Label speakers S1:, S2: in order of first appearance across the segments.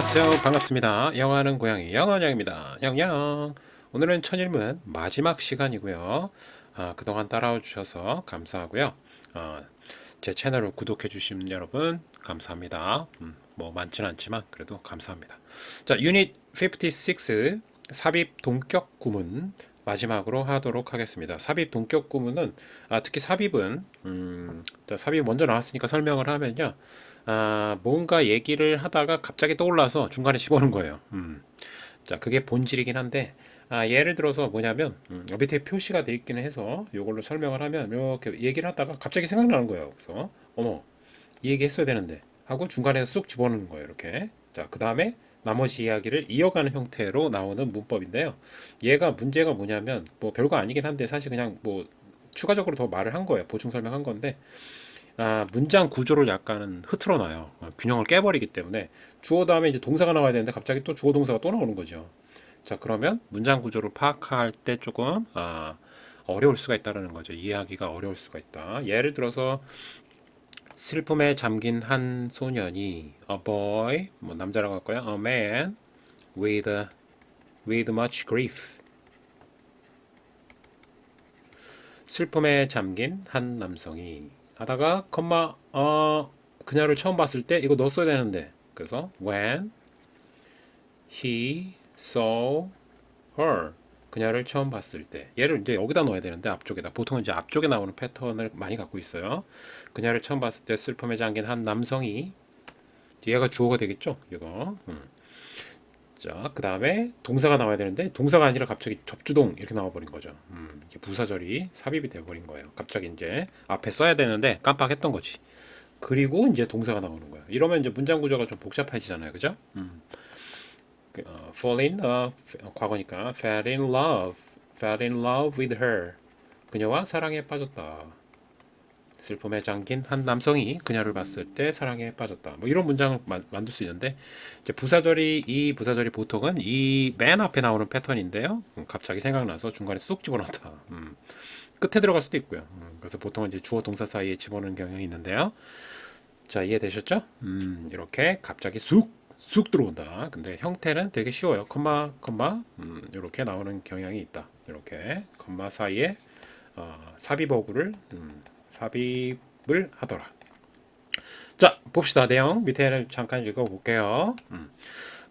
S1: 안녕하세요. 반갑습니다. 영화는 고양이 영원영입니다. 영영. 오늘은 천일문 마지막 시간이고요. 아, 그동안 따라와 주셔서 감사하고요. 아, 제 채널을 구독해 주신 여러분 감사합니다. 음, 뭐 많진 않지만 그래도 감사합니다. 자, 유닛 56 삽입 동격 구문 마지막으로 하도록 하겠습니다. 삽입 동격 구문은 아, 특히 삽입은 음, 자, 삽입 먼저 나왔으니까 설명을 하면요. 아, 뭔가 얘기를 하다가 갑자기 떠올라서 중간에 집어넣은 거예요. 음. 자, 그게 본질이긴 한데, 아, 예를 들어서 뭐냐면, 음, 밑에 표시가 돼 있기는 해서 이걸로 설명을 하면 이렇게 얘기를 하다가 갑자기 생각나는 거예요. 그래서, 어머, 이 얘기 했어야 되는데, 하고 중간에 쑥 집어넣는 거예요. 이렇게. 자, 그 다음에 나머지 이야기를 이어가는 형태로 나오는 문법인데요. 얘가 문제가 뭐냐면, 뭐 별거 아니긴 한데, 사실 그냥 뭐 추가적으로 더 말을 한 거예요. 보충 설명한 건데, 아, 문장 구조를 약간은 흐트러 놔요. 어, 균형을 깨버리기 때문에 주어 다음에 이제 동사가 나와야 되는데 갑자기 또 주어 동사가 또 나오는 거죠. 자, 그러면 문장 구조를 파악할 때 조금 아, 어려울 수가 있다는 거죠. 이해하기가 어려울 수가 있다. 예를 들어서 슬픔에 잠긴 한 소년이 a boy 뭐 남자라고 할까요? a man with with much grief 슬픔에 잠긴 한 남성이 하다가 컴마 어 그녀를 처음 봤을 때 이거 넣었어야 되는데. 그래서 when he saw her 그녀를 처음 봤을 때. 얘를 이제 여기다 넣어야 되는데 앞쪽에다. 보통은 이제 앞쪽에 나오는 패턴을 많이 갖고 있어요. 그녀를 처음 봤을 때 슬픔에 잠긴 한 남성이 얘가 주어가 되겠죠? 이거 음. 자 그 다음에 동사가 나와야 되는데 동사가 아니라 갑자기 접주동 이렇게 나와버린 거죠. 음, 부사절이 삽입이 돼버린 거예요. 갑자기 이제 앞에 써야 되는데 깜빡했던 거지. 그리고 이제 동사가 나오는 거예요 이러면 이제 문장 구조가 좀 복잡해지잖아요. 그죠? 음. 그, 어, fall in love. 어, 과거니까 fell in love. fell in love with her. 그녀와 사랑에 빠졌다 슬픔에 잠긴 한 남성이 그녀를 봤을 때 사랑에 빠졌다. 뭐 이런 문장을 마- 만들 수 있는데 이제 부사절이 이 부사절이 보통은 이 맨 앞에 나오는 패턴인데요. 음, 갑자기 생각나서 중간에 쑥 집어넣다. 음, 끝에 들어갈 수도 있고요. 음, 그래서 보통은 이제 주어 동사 사이에 집어넣는 경향이 있는데요. 자 이해되셨죠? 음, 이렇게 갑자기 쑥 쑥 들어온다. 근데 형태는 되게 쉬워요. 컴마 컴마 음, 이렇게 나오는 경향이 있다. 이렇게 컴마 사이에 어, 삽입어구를 음, 삽입을 하더라. 자, 봅시다. 내용 밑에를 잠깐 읽어볼게요. 음.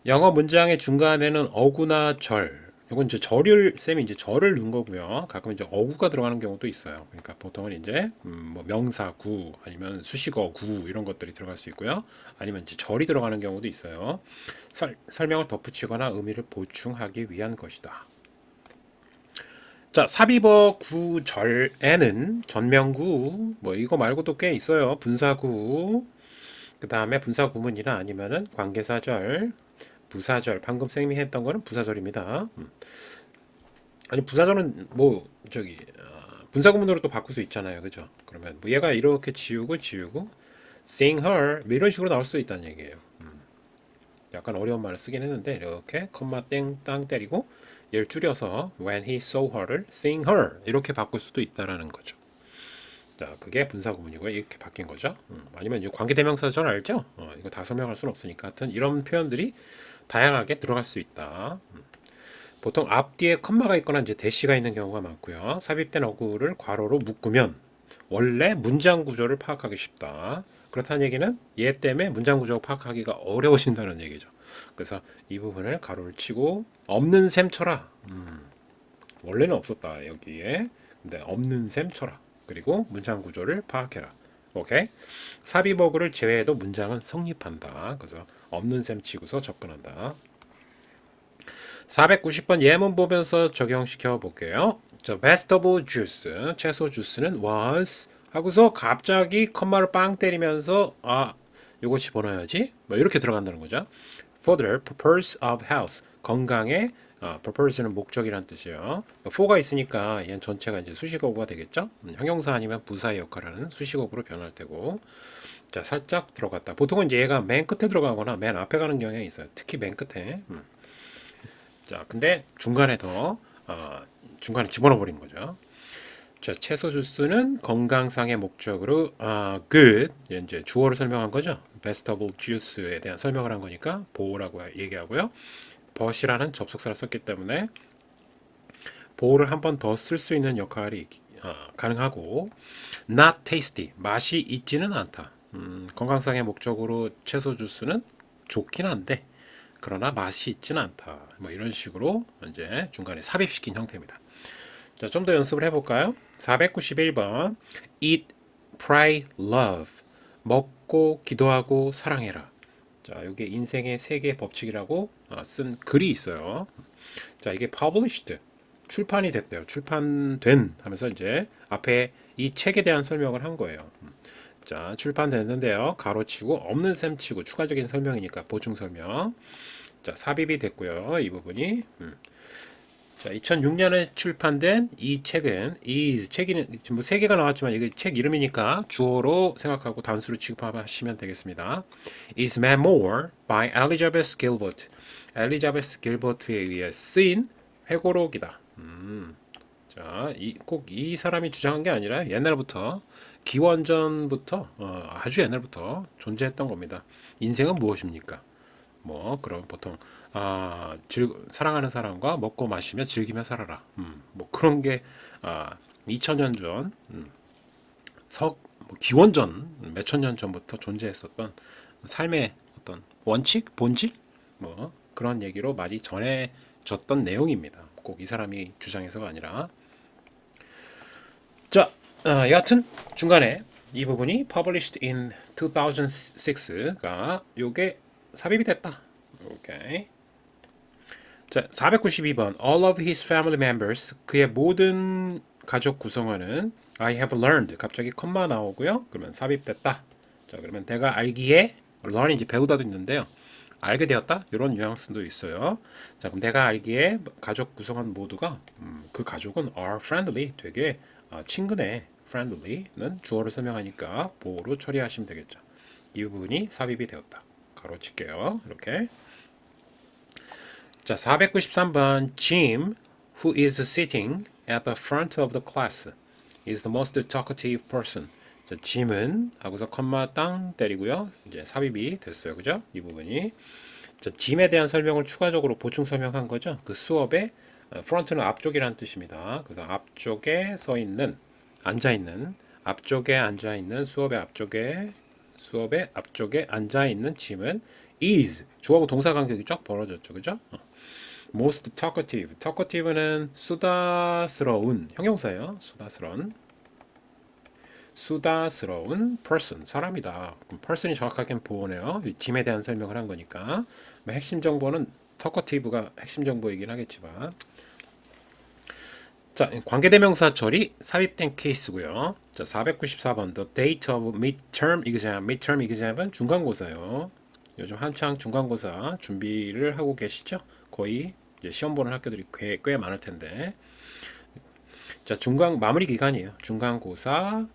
S1: 영어 문장의 중간에는 어구나 절. 이건 이제 절을 쌤이 이제 절을 넣은 거고요. 가끔 이제 어구가 들어가는 경우도 있어요. 그러니까 보통은 이제 음, 뭐 명사구 아니면 수식어구 이런 것들이 들어갈 수 있고요. 아니면 이제 절이 들어가는 경우도 있어요. 설, 설명을 덧붙이거나 의미를 보충하기 위한 것이다. 자, 삽입어 구절에는 전명구 뭐 이거 말고도 꽤 있어요. 분사구 그 다음에 분사 구문이나 아니면은 관계사절, 부사절. 방금 쌤이 했던 거는 부사절입니다. 음. 아니 부사절은 뭐 저기 어, 분사 구문으로 또 바꿀 수 있잖아요, 그죠? 그러면 뭐 얘가 이렇게 지우고 지우고 seeing her 뭐 이런 식으로 나올 수 있다는 얘기예요. 음. 약간 어려운 말을 쓰긴 했는데 이렇게 컴마 땡 땅 때리고 얘를 줄여서 when he saw her를 seeing her 이렇게 바꿀 수도 있다라는 거죠. 자, 그게 분사 구문이고요. 이렇게 바뀐 거죠. 음, 아니면 이제 관계 대명사절 알죠? 어, 이거 다 설명할 수는 없으니까 하여튼 이런 표현들이 다양하게 들어갈 수 있다. 음. 보통 앞뒤에 컴마가 있거나 이제 대시가 있는 경우가 많고요. 삽입된 어구를 괄호로 묶으면 원래 문장 구조를 파악하기 쉽다. 그렇다는 얘기는 얘 때문에 문장 구조 파악하기가 어려워진다는 얘기죠. 그래서 이 부분을 가로를 치고 없는 셈 쳐라. 음, 원래는 없었다 여기에. 근데 없는 셈 쳐라. 그리고 문장 구조를 파악해라. 오케이? 삽입어구를 제외해도 문장은 성립한다. 그래서 없는 셈 치고서 접근한다. 490번 예문 보면서 적용시켜 볼게요. 저 vegetable 채소 주스는 was 하고서 갑자기 컴마를 빵 때리면서 아, 요거 집어넣어야지. 뭐 이렇게 들어간다는 거죠. For the purpose of health. 건강의 아, purpose는 목적이란 뜻이에요. for가 있으니까 얘는 전체가 이제 수식어구가 되겠죠. 음, 형용사 아니면 부사의 역할을 하는 수식어구로 변할 테고. 자, 살짝 들어갔다. 보통은 이제 얘가 맨 끝에 들어가거나 맨 앞에 가는 경향이 있어요. 특히 맨 끝에. 음. 자, 근데 중간에 더 어, 중간에 집어넣어 버린 거죠. 자, 채소 주스는 건강상의 목적으로 아, good 이제 주어를 설명한 거죠. Vegetable juice에 대한 설명을 한 거니까 보호라고 얘기하고요. but이라는 접속사를 썼기 때문에 보호를 한 번 더 쓸 수 있는 역할이 어, 가능하고 not tasty 맛이 있지는 않다. 음, 건강상의 목적으로 채소 주스는 좋긴 한데 그러나 맛이 있지는 않다. 뭐 이런 식으로 이제 중간에 삽입시킨 형태입니다. 자, 좀 더 연습을 해볼까요? 491번 Eat, pray, love 먹고 기도하고 사랑해라. 자, 이게 인생의 세계 법칙이라고 어, 쓴 글이 있어요. 자, 이게 published 출판이 됐대요. 출판된 하면서 이제 앞에 이 책에 대한 설명을 한 거예요. 자, 출판됐는데요. 가로치고 없는 셈 치고 추가적인 설명이니까 보충 설명. 자, 삽입이 됐고요. 이 부분이. 음. 자, 2006년에 출판된 이 책은 이 책이 지금 뭐세 개가 나왔지만 이게 책 이름이니까 주어로 생각하고 단수로 취급하시면 되겠습니다. Is Memoir by Elizabeth Gilbert. 엘리자베스 길버트에 의해 쓰인 회고록이다. 음. 자, 꼭 이 사람이 주장한 게 아니라 옛날부터 기원전부터 어, 아주 옛날부터 존재했던 겁니다. 인생은 무엇입니까? 뭐 그럼 보통 아, 즐, 사랑하는 사람과 먹고 마시며 즐기며 살아라. 음, 뭐 그런 게 아, 2000년 전 음, 석, 뭐 기원전 몇천 년 전부터 존재했었던 삶의 어떤 원칙, 본질 뭐 그런 얘기로 많이 전해졌던 내용입니다. 꼭 이 사람이 주장해서가 아니라 자, 어, 여하튼 중간에 이 부분이 published in 2006가 요게 삽입이 됐다. 오케이. 자, 492번. All of his family members. 그의 모든 가족 구성원은 I have learned. 갑자기 컴마 나오고요. 그러면 삽입됐다. 자, 그러면 내가 알기에 learn 이제 배우다도 있는데요. 알게 되었다. 이런 뉘앙스도 있어요. 자, 그럼 내가 알기에 가족 구성원 모두가 음, 그 가족은 are friendly. 되게 아, 친근해. friendly는 주어를 설명하니까 보호로 처리하시면 되겠죠. 이 부분이 삽입이 되었다. 가로칠게요. 이렇게. 자, 493번 Jim, who is sitting at the front of the class, is the most talkative person. 자, 짐은 하고서 컴마 땅 때리고요. 이제 삽입이 됐어요. 그죠? 이 부분이. 자, 짐에 대한 설명을 추가적으로 보충 설명한 거죠. 그 수업에 프런트는 앞쪽이라는 뜻입니다. 그래서 앞쪽에 서 있는 앉아 있는 앞쪽에 앉아 있는 수업의 앞쪽에 수업의 앞쪽에 앉아 있는 짐은 is 주어하고 동사 간격이 쫙 벌어졌죠. 그죠? 어. most talkative. talkative는 수다스러운 형용사예요. 수다스러운 수다스러운 person 사람이다. 그럼 person이 정확하게는 보호네요. 짐에 대한 설명을 한 거니까 뭐 핵심 정보는 talkative가 핵심 정보이긴 하겠지만 자, 관계대명사 처리 삽입된 케이스고요. 자, 494번 The date of midterm exam. midterm exam은 중간고사요. 요즘 한창 중간고사 준비를 하고 계시죠? 거의 이제 시험 보는 학교들이 꽤, 꽤 많을 텐데. 자, 중간 마무리 기간이에요. 중간고사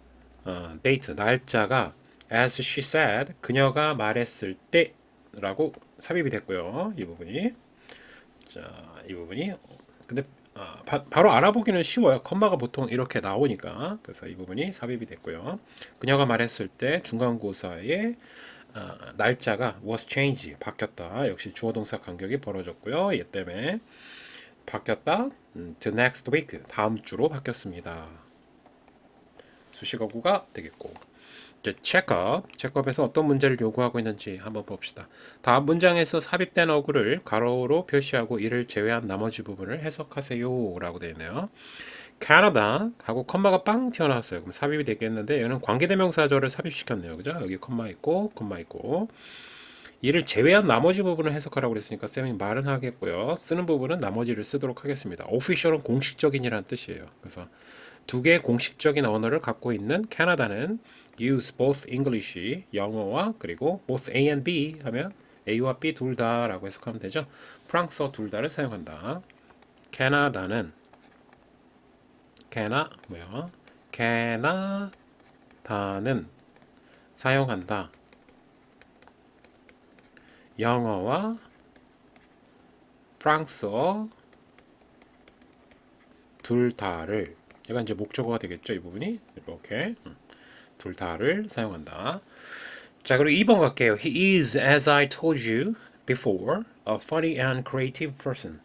S1: 어, date 날짜가 as she said 그녀가 말했을 때라고 삽입이 됐고요. 이 부분이 자, 이 부분이 근데 아, 바, 로 알아보기는 쉬워요. 컴마가 보통 이렇게 나오니까. 그래서 이 부분이 삽입이 됐고요. 그녀가 말했을 때 중간고사의 어, 날짜가 was change 바뀌었다. 역시 주어 동사 간격이 벌어졌고요. 얘 때문에 바뀌었다. 음, the next week 다음 주로 바뀌었습니다. 수식어구가 되겠고. 이제 체크업, 체크업에서 어떤 문제를 요구하고 있는지 한번 봅시다. 다음 문장에서 삽입된 어구를 가로로 표시하고 이를 제외한 나머지 부분을 해석하세요 라고 되어 있네요. 캐나다 하고 컴마가 빵 튀어나왔어요. 그럼 삽입이 되겠는데 얘는 관계대명사절을 삽입시켰네요. 그죠? 여기 컴마 있고 컴마 있고 이를 제외한 나머지 부분을 해석하라고 그랬으니까 쌤이 말은 하겠고요. 쓰는 부분은 나머지를 쓰도록 하겠습니다. official은 공식적인이라는 뜻이에요. 그래서 두 개의 공식적인 언어를 갖고 있는 캐나다는 use both English 영어와 그리고 both A and B 하면 A와 B 둘 다라고 해석하면 되죠. 프랑스어 둘 다를 사용한다. 캐나다는 캐나 뭐야? 캐나다는 사용한다. 영어와 프랑스어 둘 다를 얘가 이제 목적어가 되겠죠 이 부분이 이렇게 음. 둘 다를 사용한다. 자, 그리고 2번 갈게요. He is, as I told you before, a funny and creative person.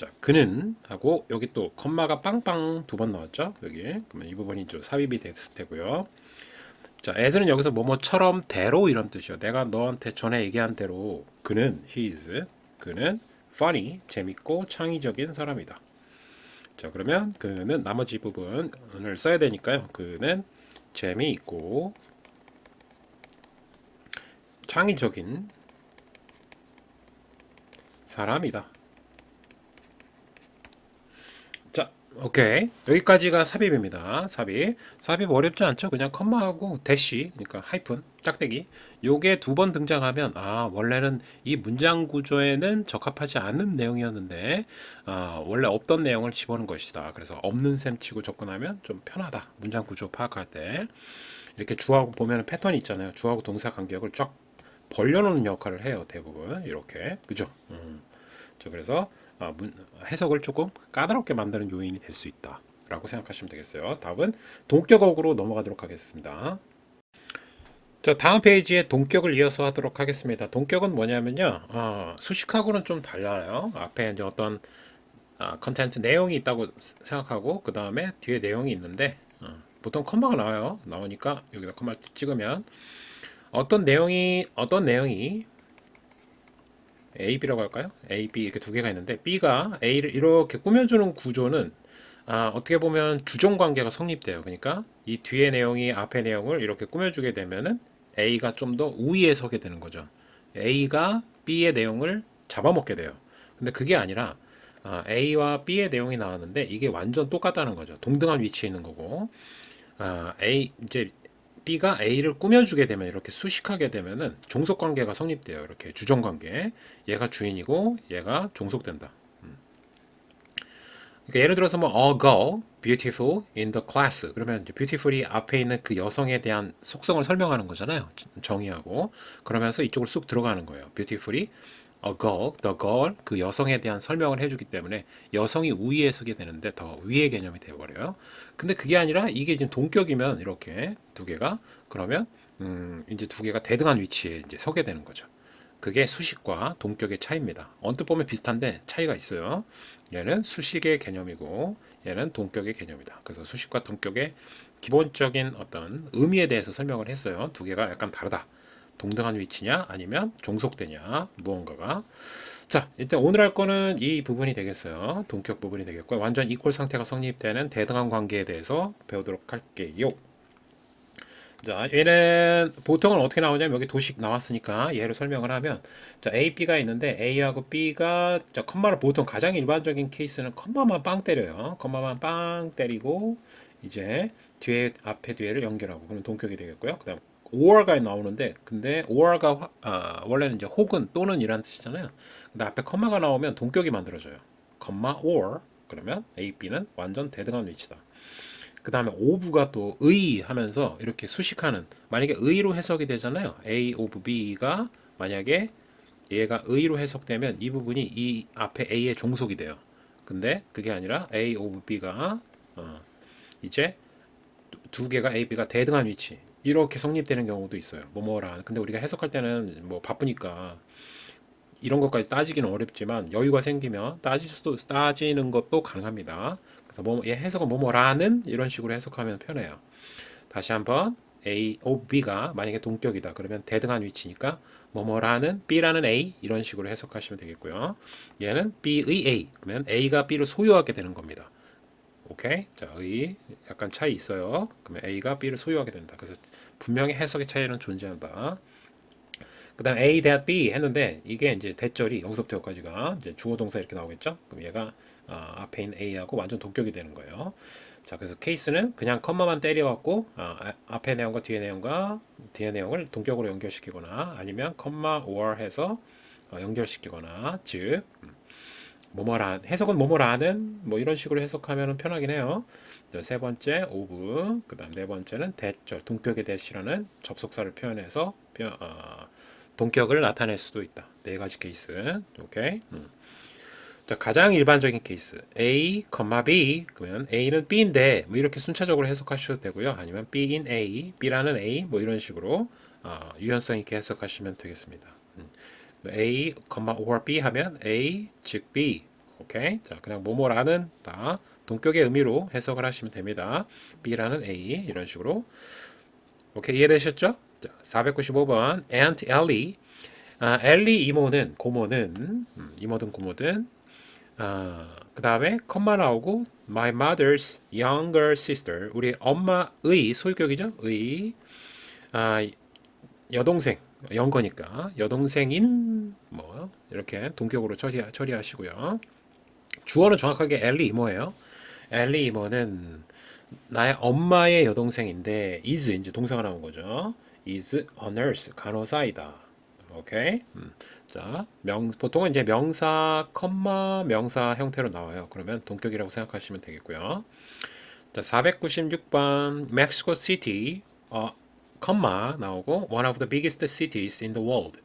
S1: 자, 그는 하고 여기 또 컴마가 빵빵 두 번 나왔죠? 여기. 그러면 이 부분이 좀 삽입이 됐을 테고요. 자, as는 여기서 뭐뭐처럼 대로 이런 뜻이요. 내가 너한테 전에 얘기한 대로 그는 he is 그는 funny 재밌고 창의적인 사람이다. 자, 그러면 그는 나머지 부분을 써야 되니까요. 그는 재미있고 창의적인 사람이다. 자, 오케이. 여기까지가 삽입입니다. 삽입. 삽입 어렵지 않죠? 그냥 컴마하고 대시, 그러니까 하이픈, 짝대기. 요게 두 번 등장하면, 아, 원래는 이 문장 구조에는 적합하지 않은 내용이었는데, 아, 원래 없던 내용을 집어넣은 것이다. 그래서 없는 셈 치고 접근하면 좀 편하다. 문장 구조 파악할 때. 이렇게 주하고 보면 패턴이 있잖아요. 주하고 동사 간격을 쫙 벌려놓는 역할을 해요. 대부분. 이렇게. 그죠? 음. 자, 그래서 아, 문- 해석을 조금 까다롭게 만드는 요인이 될 수 있다. 라고 생각하시면 되겠어요. 답은 동격어구로 넘어가도록 하겠습니다. 자, 다음 페이지에 동격을 이어서 하도록 하겠습니다. 동격은 뭐냐면요. 어, 수식하고는 좀 달라요. 앞에 이제 어떤 아, 컨텐츠 내용이 있다고 생각하고 그 다음에 뒤에 내용이 있는데 어, 보통 컴마가 나와요. 나오니까 여기다 컴마 찍으면 어떤 내용이 어떤 내용이 A, B라고 할까요? A, B 이렇게 두 개가 있는데 B가 A를 이렇게 꾸며주는 구조는 아, 어떻게 보면 주종 관계가 성립돼요. 그러니까 이 뒤에 내용이 앞에 내용을 이렇게 꾸며주게 되면은 A가 좀 더 우위에 서게 되는 거죠. A가 B의 내용을 잡아먹게 돼요. 근데 그게 아니라 아, A와 B의 내용이 나왔는데 이게 완전 똑같다는 거죠. 동등한 위치에 있는 거고 아, A 이제 B가 A를 꾸며주게 되면 이렇게 수식하게 되면은 종속 관계가 성립돼요. 이렇게 주종 관계. 얘가 주인이고 얘가 종속된다. 음. 그러니까 예를 들어서 뭐 a girl beautiful in the class 그러면 beautiful이 앞에 있는 그 여성에 대한 속성을 설명하는 거잖아요. 정의하고 그러면서 이쪽으로 쑥 들어가는 거예요. beautifully a girl, the girl 그 여성에 대한 설명을 해주기 때문에 여성이 우위에 서게 되는데 더 위의 개념이 되어버려요. 근데 그게 아니라 이게 지금 동격이면 이렇게 두 개가 그러면 음 이제 두 개가 대등한 위치에 이제 서게 되는 거죠. 그게 수식과 동격의 차이입니다. 언뜻 보면 비슷한데 차이가 있어요. 얘는 수식의 개념이고 얘는 동격의 개념이다. 그래서 수식과 동격의 기본적인 어떤 의미에 대해서 설명을 했어요. 두 개가 약간 다르다. 동등한 위치냐? 아니면 종속되냐? 무언가가? 자 일단 오늘 할 거는 이 부분이 되겠어요. 동격 부분이 되겠고요. 완전 이퀄 상태가 성립되는 대등한 관계에 대해서 배우도록 할게요. 자 얘는 보통은 어떻게 나오냐면 여기 도식 나왔으니까 얘를 설명을 하면 자 A, B가 있는데 A하고 B가 자 컴마를 보통 가장 일반적인 케이스는 컴마만 빵 때려요. 컴마만 빵 때리고 이제 뒤에 앞에 뒤에를 연결하고 그러면 동격이 되겠고요. 그 다음 or가 나오는데 근데 or가 화- 아, 원래는 이제 혹은 또는 이라는 뜻이잖아요. 근데 앞에 컴마가 나오면 동격이 만들어져요. 컴마 or 그러면 A, B는 완전 대등한 위치다. 그 다음에 오브가 또 의 하면서 이렇게 수식하는 만약에 의로 해석이 되잖아요. A of B가 만약에 얘가 의로 해석되면 이 부분이 이 앞에 A의 종속이 돼요. 근데 그게 아니라 A of B가 어, 이제 두 개가 A, B가 대등한 위치 이렇게 성립되는 경우도 있어요. 뭐뭐라. 근데 우리가 해석할 때는 뭐 바쁘니까 이런 것까지 따지기는 어렵지만 여유가 생기면 따질 수도 따지는 것도 가능합니다. 그래서 뭐얘 해석은 뭐뭐라는 이런 식으로 해석하면 편해요. 다시 한번 A, O, B가 만약에 동격이다. 그러면 대등한 위치니까 뭐뭐라는 B라는 A 이런 식으로 해석하시면 되겠고요. 얘는 B의 A 그러면 A가 B를 소유하게 되는 겁니다. 오케이. 자, 의 약간 차이 있어요. 그러면 A가 B를 소유하게 된다. 그래서 분명히 해석의 차이는 존재한다. 그다음 A 대한 B 했는데 이게 이제 대절이 여기서부터 여기까지가 이제 주어 동사 이렇게 나오겠죠? 그럼 얘가 아, 앞에 있는 A하고 완전 동격이 되는 거예요. 자, 그래서 케이스는 그냥 컴마만 때려갖고 아, 아, 앞에 내용과 뒤에 내용과 뒤에 내용을 동격으로 연결시키거나 아니면 컴마 or 해서 어, 연결시키거나 즉 음, 뭐뭐라 해석은 뭐뭐라는 뭐 이런 식으로 해석하면 편하긴 해요. 자, 세 번째 오브 그다음 네 번째는 대절 동격의 대시라는 접속사를 표현해서 표- 어, 동격을 나타낼 수도 있다. 네 가지 케이스. 오케이. 음. 자, 가장 일반적인 케이스 A, B 그러면 A는 B인데 뭐 이렇게 순차적으로 해석하셔도 되고요. 아니면 B인 A, B라는 A 뭐 이런 식으로 어, 유연성 있게 해석하시면 되겠습니다. 음. A, or B 하면 A 즉 B. 오케이. 자, 그냥 뭐뭐라는 다 동격의 의미로 해석을 하시면 됩니다. B라는 A 이런 식으로. 오케이 이해되셨죠? 자, 495번 Aunt Ellie. 아, 엘리 이모는 고모는 음, 이모든 고모든 아, 그 다음에 컴마 나오고 my mother's younger sister 우리 엄마의 소유격이죠 의 아, 여동생 영거니까 여동생인 뭐 이렇게 동격으로 처리, 처리하시고요 주어는 정확하게 엘리 이모예요 엘리 이모는 나의 엄마의 여동생인데 is 이제 동사가 나온 거죠 is a nurse 간호사이다 오케이 음. 자, 명, 보통은 이제 명사, 컴마, 명사 형태로 나와요. 그러면 동격이라고 생각하시면 되겠고요. 자, 496번 멕시코 시티 어, 컴마 나오고 one of the biggest cities in the world.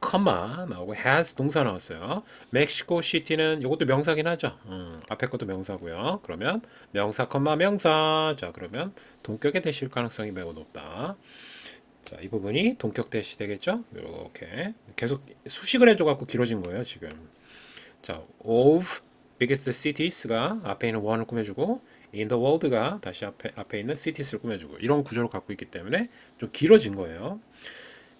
S1: 컴마 나오고 has 동사 나왔어요. 멕시코 시티는 이것도 명사긴 하죠. 음, 앞에 것도 명사고요. 그러면 명사 컴마 명사. 자, 그러면 동격에 되실 가능성이 매우 높다. 자, 이 부분이 동격 대시 되겠죠? 이렇게 계속 수식을 해줘 갖고 길어진 거예요, 지금. 자, of biggest cities가 앞에 있는 one을 꾸며주고 in the world가 다시 앞에 앞에 있는 cities를 꾸며주고 이런 구조를 갖고 있기 때문에 좀 길어진 거예요.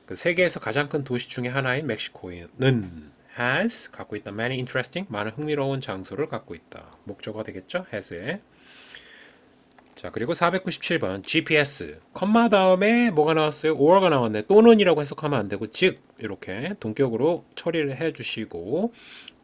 S1: 그 세계에서 가장 큰 도시 중에 하나인 멕시코는 has 갖고 있다 many interesting 많은 흥미로운 장소를 갖고 있다. 목적어가 되겠죠? has에 자, 그리고 497번 GPS. 컴마 다음에 뭐가 나왔어요? or가 나왔네. 또는이라고 해석하면 안 되고 즉 이렇게 동격으로 처리를 해 주시고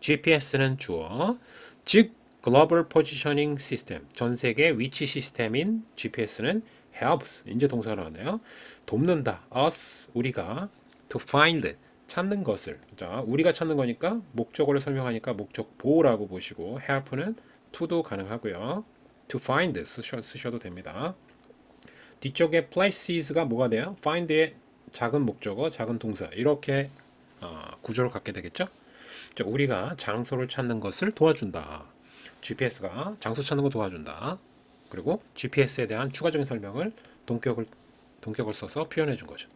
S1: GPS는 주어. 즉 Global Positioning System. 전 세계 위치 시스템인 GPS는 helps. 이제 동사가 나왔네요. 돕는다. us 우리가 to find 찾는 것을. 자, 우리가 찾는 거니까 목적어를 설명하니까 목적 보라고 보시고 help는 to도 가능하고요. to find 쓰셔, 쓰셔도 됩니다. 뒤쪽에 places가 뭐가 돼요? find의 작은 목적어, 작은 동사 이렇게 어, 구조를 갖게 되겠죠? 자, 우리가 장소를 찾는 것을 도와준다. GPS가 장소 찾는 거 도와준다. 그리고 GPS에 대한 추가적인 설명을 동격을 동격을 써서 표현해 준 거죠.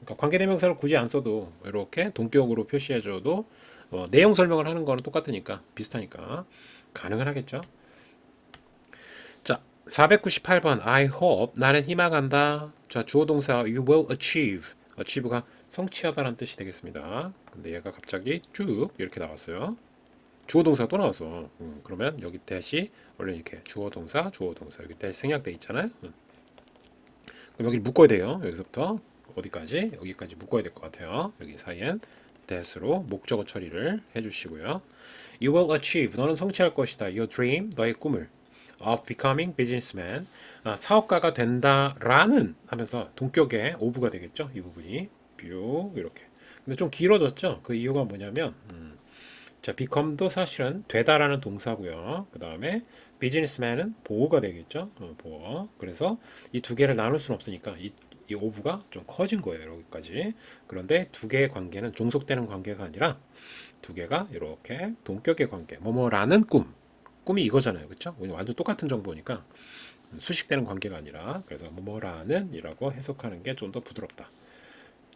S1: 그러니까 관계대명사를 굳이 안 써도 이렇게 동격으로 표시해 줘도 어, 내용 설명을 하는 거는 똑같으니까 비슷하니까 가능은 하겠죠. 498번 I hope 나는 희망한다. 자 주어 동사 you will achieve. achieve가 성취하다라는 뜻이 되겠습니다. 근데 얘가 갑자기 쭉 이렇게 나왔어요. 주어 동사 또 나왔어. 음, 그러면 여기 대시 원래 이렇게 주어 동사 주어 동사 여기 대시 생략돼 있잖아요. 음. 그럼 여기 묶어야 돼요. 여기서부터 어디까지 여기까지 묶어야 될 것 같아요. 여기 사이엔 that으로 목적어 처리를 해주시고요. You will achieve 너는 성취할 것이다. Your dream 너의 꿈을 of becoming businessman 아, 사업가가 된다라는 하면서 동격의 오브가 되겠죠 이 부분이 뷰 이렇게 근데 좀 길어졌죠 그 이유가 뭐냐면 음, 자 become도 사실은 되다라는 동사고요. 그 다음에 businessman은 보호가 되겠죠? 어, 보호 그래서 이 두 개를 나눌 수는 없으니까 이, 이 오브가 좀 커진 거예요 여기까지. 그런데 두 개의 관계는 종속되는 관계가 아니라 두 개가 이렇게 동격의 관계. 뭐뭐라는 꿈. 꿈이 이거잖아요. 그렇죠? 완전 똑같은 정보니까. 수식되는 관계가 아니라. 그래서 뭐뭐라는 이라고 해석하는 게 좀 더 부드럽다.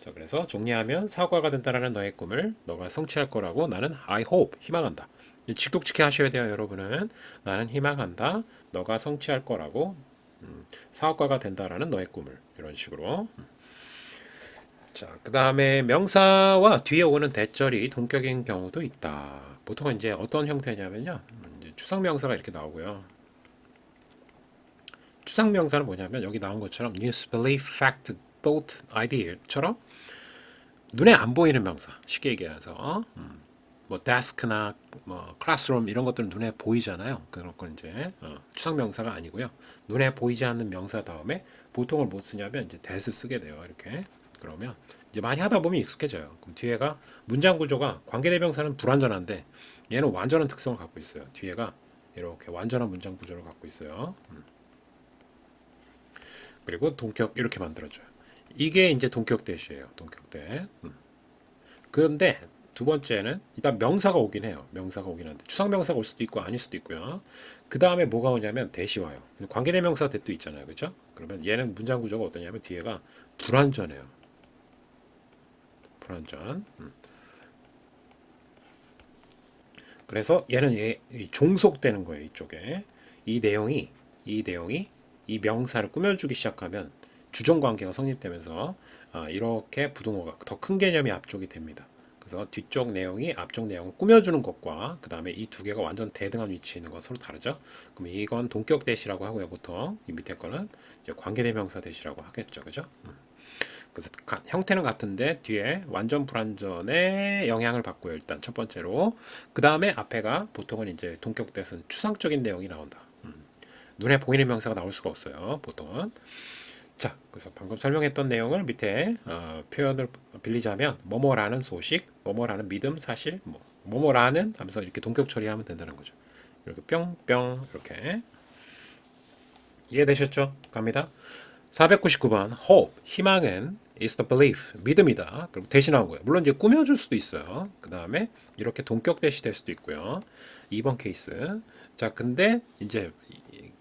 S1: 자, 그래서 정리하면 사과가 된다라는 너의 꿈을 너가 성취할 거라고 나는 I hope 희망한다. 직독직해 하셔야 돼요, 여러분은. 나는 희망한다. 너가 성취할 거라고 음, 사업가가 된다라는 너의 꿈을 이런 식으로. 음. 자, 그 다음에 명사와 뒤에 오는 대절이 동격인 경우도 있다. 보통은 이제 어떤 형태냐면요. 추상명사가 이렇게 나오고요. 추상명사는 뭐냐면 여기 나온 것처럼 news, belief, fact, thought, idea처럼 눈에 안 보이는 명사 쉽게 얘기해서 음, 뭐 desk나 뭐 classroom 이런 것들은 눈에 보이잖아요. 그런 건 이제 어, 추상 명사가 아니고요. 눈에 보이지 않는 명사 다음에 보통을 못 쓰냐면 이제 that을 쓰게 돼요. 이렇게 그러면 이제 많이 하다 보면 익숙해져요. 그럼 뒤에가 문장 구조가 관계대명사는 불완전한데 얘는 완전한 특성을 갖고 있어요. 뒤에가 이렇게 완전한 문장 구조를 갖고 있어요. 음. 그리고 동격 이렇게 만들어줘요. 이게 이제 동격 대시예요. 동격 대. 음. 그런데 두 번째는 일단 명사가 오긴 해요. 명사가 오긴 한데 추상 명사가 올 수도 있고 아닐 수도 있고요. 그 다음에 뭐가 오냐면 대시 와요. 관계대명사 대도 있잖아요. 그렇죠? 그러면 얘는 문장 구조가 어떠냐면 뒤에가 불완전해요. 불완전. 음. 그래서 얘는 얘, 이 종속되는 거예요 이쪽에 이 내용이 이 내용이 이 명사를 꾸며주기 시작하면 주종 관계가 성립되면서 아, 이렇게 부등호가 더 큰 개념이 앞쪽이 됩니다. 그래서 뒤쪽 내용이 앞쪽 내용을 꾸며주는 것과 그 다음에 이 두 개가 완전 대등한 위치에 있는 건 서로 다르죠. 그럼 이건 동격 대시라고 하고요. 보통 이 밑에 거는 관계대명사 대시라고 하겠죠. 그죠? 음. 그래서 가- 형태는 같은데 뒤에 완전 불완전의 영향을 받고요. 일단 첫 번째로 그 다음에 앞에가 보통은 이제 동격 대는 추상적인 내용이 나온다. 음. 눈에 보이는 명사가 나올 수가 없어요. 보통은 자, 그래서 방금 설명했던 내용을 밑에 어, 표현을 빌리자면 뭐뭐라는 소식, 뭐뭐라는 믿음, 사실, 뭐 뭐뭐라는 하면서 이렇게 동격 처리하면 된다는 거죠. 이렇게 뿅뿅 이렇게 이해되셨죠? 갑니다. 499번 hope 희망은 is the belief 믿음이다. 그럼 대신 나온 거예요. 물론 이제 꾸며줄 수도 있어요. 그 다음에 이렇게 동격 대시 될 수도 있고요. 2번 케이스. 자, 근데 이제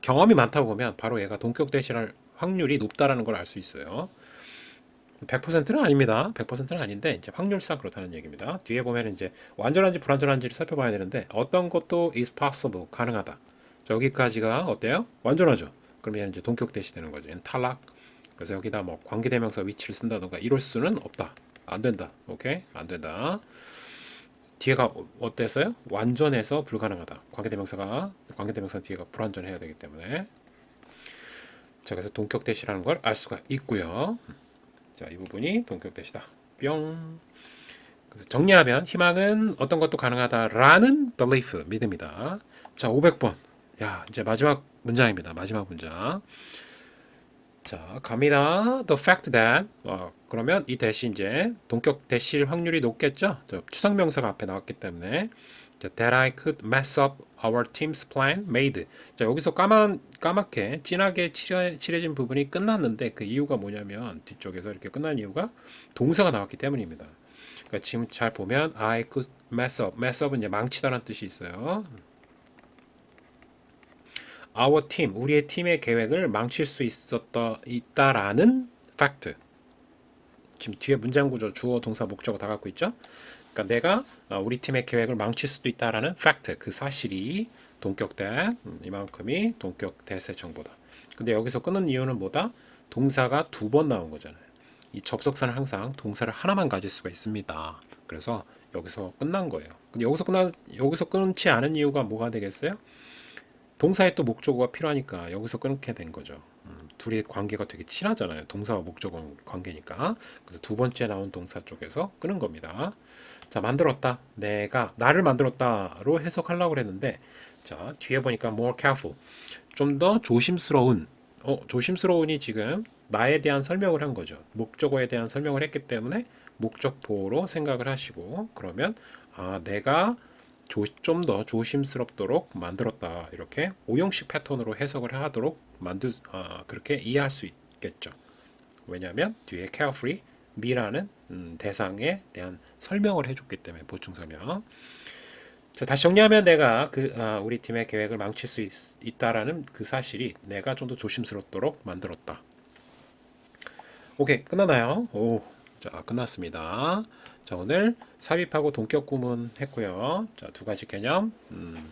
S1: 경험이 많다 보면 바로 얘가 동격 대시할 확률이 높다라는 걸 알 수 있어요. 100%는 아닙니다. 100%는 아닌데 이제 확률상 그렇다는 얘기입니다. 뒤에 보면 이제 완전한지 불완전한지를 살펴봐야 되는데 어떤 것도 is possible 가능하다. 자, 여기까지가 어때요? 완전하죠. 그러면 이제 동격 대시되는 거죠. 탈락. 그래서 여기다 뭐 관계대명사 위치를 쓴다던가 이럴 수는 없다. 안 된다. 오케이? 안 된다. 뒤에가 어땠어요? 완전해서 불가능하다. 관계대명사가 관계대명사 뒤에가 불완전해야 되기 때문에 자 그래서 동격 대시라는 걸 알 수가 있고요. 자 이 부분이 동격 대시다. 뿅. 그래서 정리하면 희망은 어떤 것도 가능하다라는 belief 믿음이다. 자 500번. 야 이제 마지막 문장입니다. 마지막 문장. 자 갑니다. The fact that 어, 그러면 이 대시 이제 동격 대실 확률이 높겠죠. 저 추상명사가 앞에 나왔기 때문에 자, that I could mess up our team's plan made. 자 여기서 까만 까맣게 진하게 칠해, 칠해진 부분이 끝났는데 그 이유가 뭐냐면 뒤쪽에서 이렇게 끝난 이유가 동사가 나왔기 때문입니다. 그러니까 지금 잘 보면 I could mess up. mess up은 이제 망치다라는 뜻이 있어요. our team, 우리의 팀의 계획을 망칠 수 있었다 있다라는 fact. 지금 뒤에 문장 구조 주어, 동사, 목적어 다 갖고 있죠. 그러니까 내가 어, 우리 팀의 계획을 망칠 수도 있다라는 fact, 그 사실이 동격대 음, 이만큼이 동격 대세 정보다. 근데 여기서 끊는 이유는 뭐다? 동사가 두 번 나온 거잖아요. 이 접속사는 항상 동사를 하나만 가질 수가 있습니다. 그래서 여기서 끝난 거예요. 근데 여기서 끝나 여기서 끊지 않은 이유가 뭐가 되겠어요? 동사에 또 목적어가 필요하니까 여기서 끊게 된 거죠. 음, 둘이 관계가 되게 친하잖아요. 동사와 목적어 관계니까. 그래서 두 번째 나온 동사 쪽에서 끊은 겁니다. 자, 만들었다. 내가 나를 만들었다로 해석하려고 그랬는데 자, 뒤에 보니까 more careful. 좀 더 조심스러운. 어, 조심스러운이 지금 나에 대한 설명을 한 거죠. 목적어에 대한 설명을 했기 때문에 목적보로 생각을 하시고 그러면 아, 내가 좀 더 조심스럽도록 만들었다 이렇게 오형식 패턴으로 해석을 하도록 만들 아, 그렇게 이해할 수 있겠죠. 왜냐하면 뒤에 carefree me라는 음, 대상에 대한 설명을 해줬기 때문에 보충 설명. 자, 다시 정리하면 내가 그 아, 우리 팀의 계획을 망칠 수 있, 다라는그 사실이 내가 좀 더 조심스럽도록 만들었다. 오케이 끝나나요? 오, 자 끝났습니다. 자 오늘 삽입하고 동격 구문 했고요. 자두 가지 개념. 음,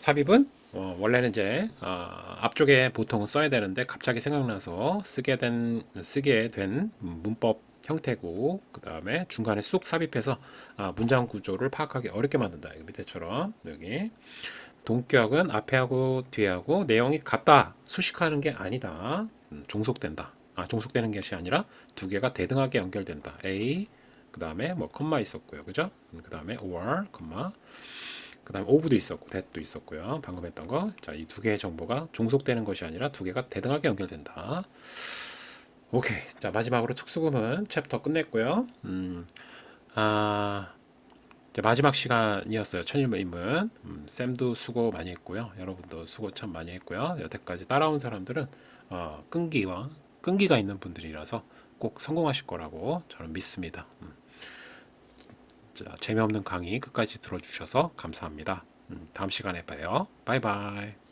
S1: 삽입은 어, 원래는 이제 아, 앞쪽에 보통은 써야 되는데 갑자기 생각나서 쓰게 된 쓰게 된 문법 형태고 그 다음에 중간에 쑥 삽입해서 아, 문장 구조를 파악하기 어렵게 만든다. 이거 밑에처럼 여기 동격은 앞에하고 뒤에하고 내용이 같다 수식하는 게 아니다. 음, 종속된다. 아 종속되는 것이 아니라 두 개가 대등하게 연결된다. A 그 다음에 뭐 컴마 있었고요, 그죠? 그 다음에 or 컴마 그 다음에 오브도 있었고 that도 있었고요. 방금 했던 거. 자, 이 두 개의 정보가 종속되는 것이 아니라 두 개가 대등하게 연결된다. 오케이. 자, 마지막으로 특수구문 챕터 끝냈고요. 음, 아, 이제 마지막 시간이었어요. 천일인문. 음, 쌤도 수고 많이 했고요. 여러분도 수고 참 많이 했고요. 여태까지 따라온 사람들은 어, 끈기와 끈기가 있는 분들이라서 꼭 성공하실 거라고 저는 믿습니다. 음. 자, 재미없는 강의 끝까지 들어주셔서 감사합니다. 음, 다음 시간에 봐요. 바이바이.